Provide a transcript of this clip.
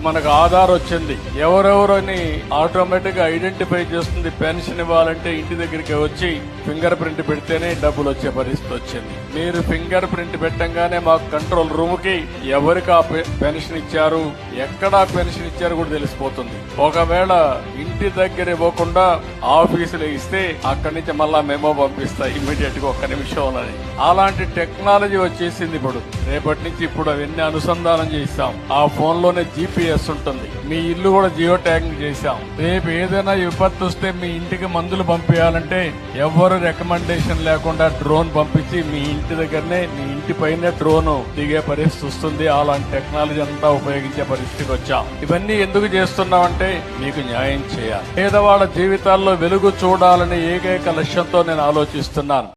ఇప్పుడు మనకు ఆధార్ వచ్చింది. ఎవరెవరని ఆటోమేటిక్గా ఐడెంటిఫై చేస్తుంది పెన్షన్ ఇవ్వాలంటే ఇంటి దగ్గరికి వచ్చి ఫింగర్ ప్రింట్ పెడితేనే డబ్బులు వచ్చే పరిస్థితి వచ్చింది. మీరు ఫింగర్ ప్రింట్ పెట్టంగానే మాకు కంట్రోల్ రూమ్కి ఎవరికి ఆ పె- పెన్షన్ ఇచ్చారు ఎక్కడ పెన్షన్ ఇచ్చారు కూడా తెలిసిపోతుంది. ఒకవేళ ఇంటి దగ్గర ఇవ్వకుండా ఆఫీసులో ఇస్తే అక్కడి నుంచి మళ్ళా మెమో పంపిస్తా ఇమీడియట్గా ఒక్క నిమిషంలోనే అలాంటి టెక్నాలజీ వచ్చేసింది ఇప్పుడు. రేపటి నుంచి ఇప్పుడు అవన్నీ అనుసంధానం చేస్తాం ఆ ఫోన్లోనే జీపీఎస్ ఉంటుంది మీ ఇల్లు కూడా జియో ట్యాగింగ్ చేశాం. రేపు ఏదైనా విపత్తు వస్తే మీ ఇంటికి మందులు పంపించాలంటే ఎవరు రికమెండేషన్ లేకుండా డ్రోన్ పంపించి మీ ఇంటి దగ్గరనే మీ ఇంటి పైన డ్రోన్ దిగే పరిస్థితి వస్తుంది. అలాంటి టెక్నాలజీ అంతా ఉపయోగించే పరిస్థితికి వచ్చాం. ఇవన్నీ ఎందుకు చేస్తున్నామంటే మీకు న్యాయం చేయాలి. పేదవాళ్ళ జీవితాల్లో వెలుగు చూడాలనే ఏకైక లక్ష్యంతో నేను ఆలోచిస్తున్నాను.